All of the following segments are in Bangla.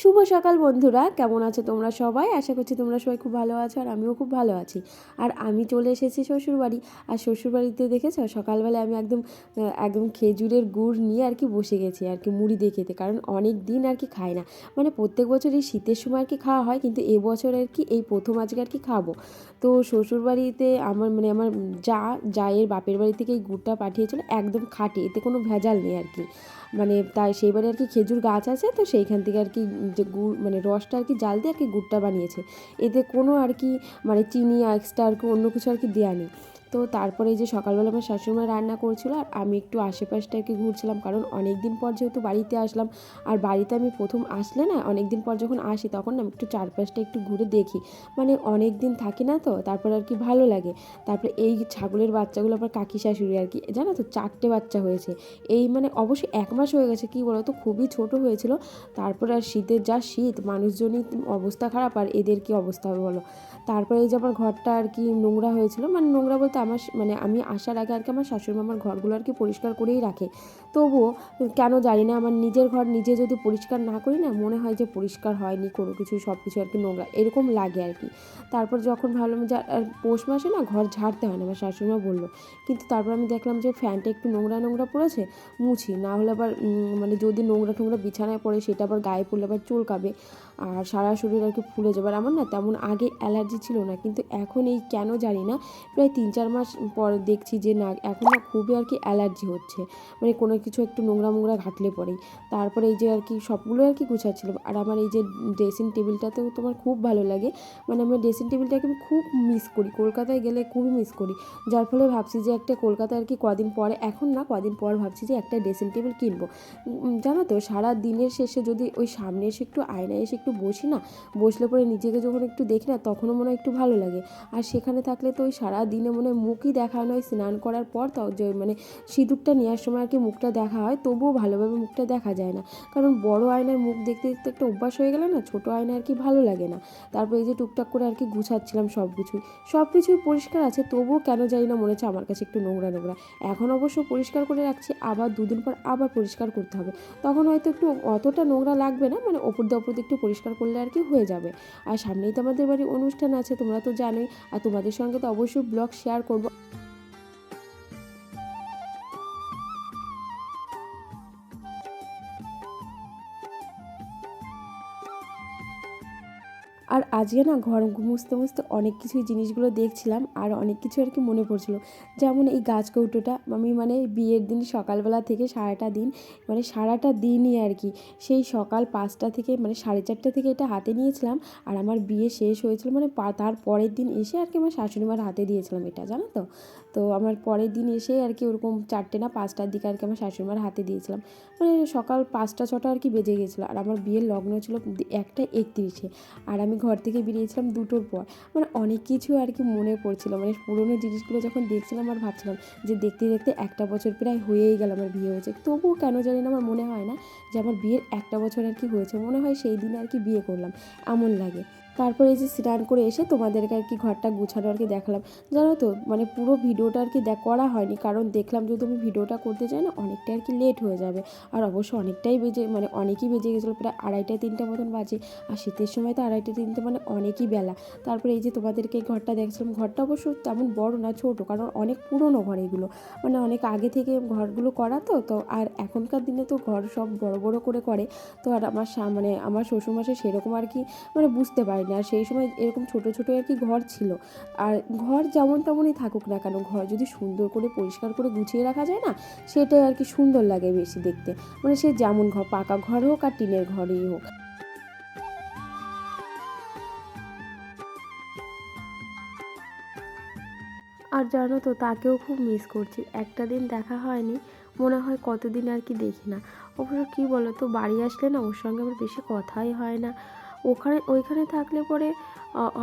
শুভ সকাল বন্ধুরা, কেমন আছো তোমরা সবাই? আশা করছি তোমরা সবাই খুব ভালো আছো আর আমিও খুব ভালো আছি। আর আমি চলে এসেছি শ্বশুরবাড়ি, আর শ্বশুরবাড়িতে দেখেছ? সকালবেলা আমি একদম একদম খেজুরের গুড় নিয়ে আর কি বসে গেছি, আর কি মুড়ি দিয়ে খেতে। কারণ অনেক দিন আর কি খাই না। মানে প্রত্যেক বছর এই শীতের সময় আর কি খাওয়া হয়, কিন্তু এবছর আর কি, এই প্রথম আজকে আর কি খাব। তো শ্বশুরবাড়িতে আমার মানে আমার যা জায়ের বাপের বাড়ি থেকে এই গুড়টা পাঠিয়েছিল, একদম খাঁটি, এতে কোনো ভেজাল নেই আর কি। মানে তাই সেই সেইবারে আর কি খেজুর গাছ আছে, তো সেইখান থেকে আর কি যে গুড় মানে রসটা আর কি জাল দিয়ে আর কি গুড়টা বানিয়েছে। এতে কোনো আর কি মানে চিনি এক্সট্রা আর কি অন্য কিছু আর কি দেওয়া নেই। তো তারপরে যে সকালবেলা আমার শাশুড়িমা রান্না করছিল আর আমি একটু আশেপাশটা কি ঘুরছিলাম। কারণ অনেক দিন পর যেহেতু বাড়িতে আসলাম, আর বাড়িতে আমি প্রথম আসলে না অনেক দিন পর যখন আসি তখন আমি একটু চারপাশটা একটু ঘুরে দেখি। মানে অনেক দিন থাকি না তো, তারপর আর কি ভালো লাগে। তারপরে এই ছাগলের বাচ্চাগুলো আবার কাকি শাশুড়ি আর কি, জানো তো চারটে বাচ্চা হয়েছে। এই মানে অবশ্যই এক মাস হয়ে গেছে, কি বলো তো খুবই ছোট হয়েছিল। তারপরে আর শীতের যা শীত, মানুষজনই অবস্থা খারাপ আর এদের কি অবস্থা হবে বলো? তারপরে এই যে আমার ঘরটা আর কি নোংরা হয়েছিল মানে নোংরা বলতে আমার মানে আমি আসার আগে আর কি আমার শাশুড়ি আমার ঘরগুলো আর কি পরিষ্কার করেই রাখে। তবুও কেন জানি না, আমার নিজের ঘর নিজে যদি পরিষ্কার না করি না, মনে হয় যে পরিষ্কার হয়নি, কোনো কিছু সব কিছু আর কি নোংরা, এরকম লাগে আর কি। তারপর যখন ভাবলাম যে, আর পৌষ মাসে না ঘর ঝাড়তে হয় না, আমার শাশুড়িমা বলল। কিন্তু তারপর আমি দেখলাম যে ফ্যানটা একটু নোংরা নোংরা পড়েছে, মুছি, না হলে আবার মানে যদি নোংরা টোংরা বিছানায় পড়ে সেটা আবার গায়ে পড়লে আবার চুলকাবে, আর সারা শরীর আর কি ফুলে যাবে। আর আমার না তেমন আগে অ্যালার্জি ছিল না, কিন্তু এখন এই কেন জানি না, প্রায় তিন চার মাস পর দেখছি যে না, এখন না খুবই আর কি অ্যালার্জি হচ্ছে। মানে কোনো কিছু একটু নোংরা মোংরা ঘাটলে পরেই। তারপরে এই যে আর কি সবগুলো আর কি গুছাচ্ছিলাম আর আমার এই যে ড্রেসিং টেবিলটাতেও তোমার খুব ভালো লাগে। মানে আমার ড্রেসিং টেবিলটাকে আমি খুব মিস করি। কলকাতায় গেলে খুবই মিস করি। যার ফলে ভাবছি যে একটা কলকাতায় আর কি কদিন পরে, এখন না কদিন পর ভাবছি যে একটা ড্রেসিং টেবিল কিনবো। জানো তো, সারা দিনের শেষে যদি ওই সামনে এসে একটু আয়নায় এসে একটু বসি না, বসলে পরে নিজেকে যখন একটু দেখি না, তখনও মনে হয় একটু ভালো লাগে। আর সেখানে থাকলে তো ওই সারা দিনে মনে মুখই দেখা হয় স্নান করার পর মানে সিঁদুরটা নেওয়ার সময় আর কি মুখটা দেখা হয়, তবুও ভালোভাবে মুখটা দেখা যায় না। কারণ বড় আয়নায় মুখ দেখতে দেখতে একটা অভ্যাস হয়ে গেলে না, ছোটো আয়নায় আর কি ভালো লাগে না। তারপর এই যে টুকটাক করে আর কি গুছাচ্ছিলাম সব কিছুই সব কিছুই পরিষ্কার আছে, তবুও কেন জানি না মনে হচ্ছে আমার কাছে একটু নোংরা নোংরা। এখন অবশ্য পরিষ্কার করে রাখছি, আবার দুদিন পর আবার পরিষ্কার করতে হবে। তখন হয়তো একটু অতটা নোংরা লাগবে না মানে ওপর দিয়ে দিয়ে একটু পরিষ্কার করলে আর কি হয়ে যাবে। আর সামনেই তো আমাদের বাড়ির অনুষ্ঠান আছে, তোমরা তো জানোই। আর তোমাদের সঙ্গে তো অবশ্যই ব্লগ শেয়ার করব। আর আজকে না ঘর মুছতে মুছতে অনেক কিছুই জিনিসগুলো দেখছিলাম আর অনেক কিছু আর কি মনে পড়ছিল। যেমন এই গাছ কৌটোটা আমি মানে বিয়ের দিন সকালবেলা থেকে সারাটা দিন মানে সারাটা দিনই আর কি, সেই সকাল পাঁচটা থেকে মানে সাড়ে চারটে থেকে এটা হাতে নিয়েছিলাম আর আমার বিয়ে শেষ হয়েছিল মানে তার পরের দিন এসে আর কি আমার শাশুড়ি মার হাতে দিয়েছিলাম এটা, জানো তো? তো আমার পরের দিন এসে আর কি ওরকম চারটে না পাঁচটার দিকে আর কি আমার শাশুড়ি মার হাতে দিয়েছিলাম। মানে সকাল পাঁচটা, ছটা আর কি বেজে গেছিল আর আমার বিয়ের লগ্ন ছিল একটা একত্রিশে। আর আমি ঘর থেকে বেরিয়েছিলাম দুটোর পর। মানে অনেক কিছু আর কি মনে পড়ছিল। মানে পুরোনো জিনিসগুলো যখন দেখছিলাম আর ভাবছিলাম যে দেখতে দেখতে একটা বছর প্রায় হয়েই গেল আমার বিয়ে হয়েছে। তবুও কেন জানি না আমার মনে হয় না যে আমার বিয়ের একটা বছর আর কি হয়েছে। মনে হয় সেই দিনে আর কি বিয়ে করলাম। এমন লাগে। তারপরে এই যে স্নান করে এসে তোমাদেরকে আর কি ঘরটা গুছানো আর কি দেখালাম। জানো তো মানে পুরো ভিডিওটা আর কি দেখ করা হয়নি, কারণ দেখলাম যদি আমি ভিডিওটা করতে চাই না, অনেকটাই আর কি লেট হয়ে যাবে। আর অবশ্য অনেকটাই বেজে মানে অনেকই বেজে গেছিল, প্রায় আড়াইটা, তিনটা মতন বাজে। আর শীতের সময় তো আড়াইটা, তিনটে মানে অনেকই বেলা। তারপরে এই যে তোমাদেরকে ঘরটা দেখছিলাম ঘরটা অবশ্য তেমন বড় না, ছোটো, কারণ অনেক পুরনো ঘর এগুলো। মানে অনেক আগে থেকে ঘরগুলো করা তো তো আর এখনকার দিনে তো ঘর সব বড় বড় করে করে। তো আর আমার মানে আমার শ্বশুরমশাই সেরকম আর কি মানে বুঝতে পারিনি আর সেই সময় এরকম ছোট ছোট আর কি ঘর ছিল। আর ঘর যেমন তেমনই থাকুক না কেন, ঘর যদি সুন্দর করে, পরিষ্কার করে গুছিয়ে রাখা যায় না, সেটাই আর কি সুন্দর লাগে বেশি দেখতে। মানে সে যেমন ঘর, পাকা ঘর হোক আর টিনের ঘরেই হোক। আর জানো তো, তাকেও খুব মিস করছি। একটা দিন দেখা হয়নি, মনে হয় কতদিন আর কি দেখি না। অবশ্য কী বলো তো বাড়ি আসলে না, ওর সঙ্গে আমার বেশি কথাই হয় না। ওখানে, ওইখানে থাকলে পরে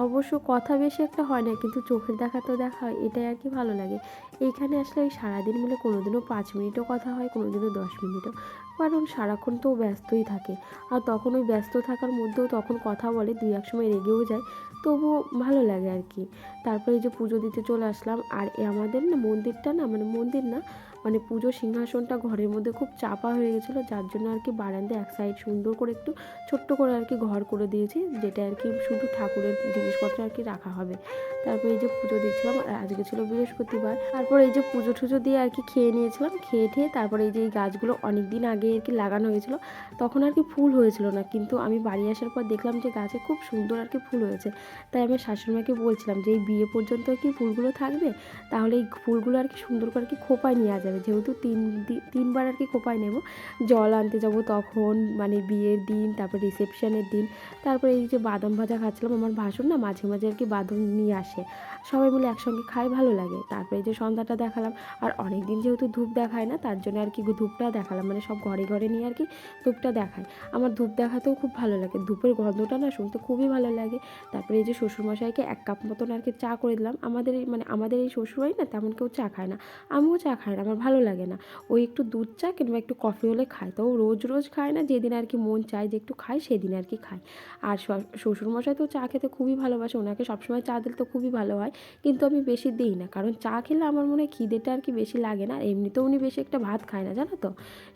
অবশ্য কথা বেশি একটা হয় না, কিন্তু চোখের দেখা তো দেখা হয়, এটাই আর কি ভালো লাগে। এইখানে আসলে ওই সারাদিন মিলে কোনো দিনও পাঁচ মিনিটও কথা হয় কোনো দিনও দশ মিনিটও। কারণ সারাক্ষণ তো ব্যস্তই থাকে। আর তখন ওই ব্যস্ত থাকার মধ্যেও তখন কথা বলে, দুই, এক সময় রেগেও যায়। তবুও ভালো লাগে আর কি। তারপরে এই যে পুজো দিতে চলে আসলাম, আর আমাদের না মন্দিরটা না মানে মন্দির না মানে পুজো সিংহাসনটা ঘরের মধ্যে খুব চাপা হয়ে গেছিল যার জন্য আর কি বারান্দায় এক সাইড সুন্দর করে একটু ছোট্ট করে আর কি ঘর করে দিয়েছি যেটা আর কি শুধু ঠাকুরের জিনিসপত্র আর কি রাখা হবে তারপর এই যে পুজো দিচ্ছিলাম আর আজকে ছিল বৃহস্পতিবার তারপর এই যে পুজো টুজো দিয়ে আর কি খেয়ে নিয়েছিলাম খেয়ে ঠেয়ে তারপরে এই যে এই গাছগুলো অনেক দিন আগে আর কি লাগানো হয়েছিল তখন আর কি ফুল হয়েছিল না কিন্তু আমি বাড়ি আসার পর দেখলাম যে গাছে খুব সুন্দর আর কি ফুল হয়েছে তাই আমি শাশুড়িমাকে বলছিলাম যে এই বিয়ে পর্যন্ত কি ফুলগুলো থাকবে তাহলে এই ফুলগুলো আর কি সুন্দর করে আর কি খোপায় নেওয়া যাবে যেহেতু তিন তিনবার আর কি কোপায় নেব। জল আনতে যাব তখন মানে বিয়ের দিন, তারপর রিসেপশনের দিন। তারপরে এই যে বাদাম ভাজা খাচ্ছিলাম, আমার ভাসুর না মাঝে মাঝে আর কি বাদাম নিয়ে আসে। সবাই মিলে একসঙ্গে খাই, ভালো লাগে। তারপরে এই যে সন্ধ্যাটা দেখালাম। আর অনেক দিন যেহেতু ধূপ দেখায় না, তার জন্য আর কি ধূপটা দেখালাম। মানে সব ঘরে ঘরে নিয়ে আর কি ধূপটা দেখায়। আমার ধূপ দেখাতেও খুব ভালো লাগে। ধূপের গন্ধটা না শুনতে খুবই ভালো লাগে। তারপরে এই যে শ্বশুরমশাইকে এক কাপ মতন আর কি চা করে দিলাম। আমাদের মানে আমাদের এই শ্বশুরবাড়ি না তেমন কেউ চা খায় না। আমিও চা খাই না। আমার ভালো লাগে না। ওই একটু দুধ চা কিংবা একটু কফি হলে খায়। তো রোজ রোজ খায় না, যেদিন আর কি মন চায় যে একটু খায়, সেদিন আর কি খায়। আর শ্বশুরমশাই তো চা খেতে খুবই ভালোবাসে, ওনাকে সবসময় চা দিলে তো খুবই ভালো হয়। কিন্তু আমি বেশি দিই না, কারণ চা খেলে আমার মনে হয় খিদেটা আর কি বেশি লাগে না। আর এমনিতেও উনি বেশি একটা ভাত খায় না, জানো তো?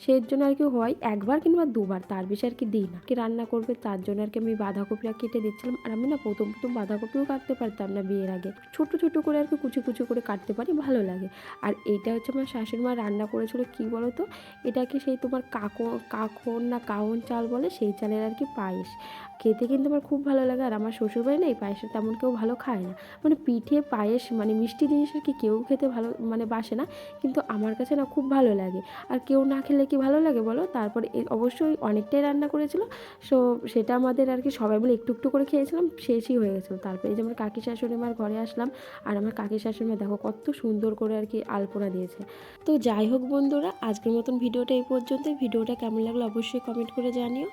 সেই জন্য আর কি হয় একবার কিংবা দুবার, তার বেশি আর কি দিই না। কি রান্না করবে, তার জন্য আর কি আমি বাঁধাকপিটা কেটে দিচ্ছিলাম। আর আমি না প্রথম প্রথম বাঁধাকপিও কাটতে পারতাম না বিয়ের আগে। ছোট ছোট করে আর কি কুচি কুচি করে কাটতে পারি, ভালো লাগে। আর এইটা হচ্ছে আমার শাশুড়ি মা রান্না করেছিল কি বলো তো এটাকে সেই তোমার কাকন কাকন না কাউন চাল বলে সেই চালের আর কি পায়েস। খেতে কিন্তু আমার খুব ভালো লাগে আর আমার শ্বশুরবাড়ি না এই পায়েসটা তেমন কেউ ভালো খায় না। মানে পিঠে পায়েস মানে মিষ্টি জিনিস আর কি কেউ খেতে ভালো মানে বাসে না। কিন্তু আমার কাছে না খুব ভালো লাগে। আর কেউ না খেলে কি ভালো লাগে বলো? তারপরে অবশ্যই অনেকটাই রান্না করেছিল। সো সেটা আমাদের আর কি সবাই মিলে একটু একটু করে খেয়েছিলাম, শেষই হয়ে গেছিল। তারপরে যে আমার কাকি শাশুড়ি মার ঘরে আসলাম আর আমার কাকি শাশুড়ি মা দেখো কত সুন্দর করে আর কি আলপনা দিয়েছে। তো যাই হোক বন্ধুরা, আজকের মতন ভিডিওটা এই পর্যন্তই। ভিডিওটা কেমন লাগল অবশ্যই কমেন্ট করে জানিও।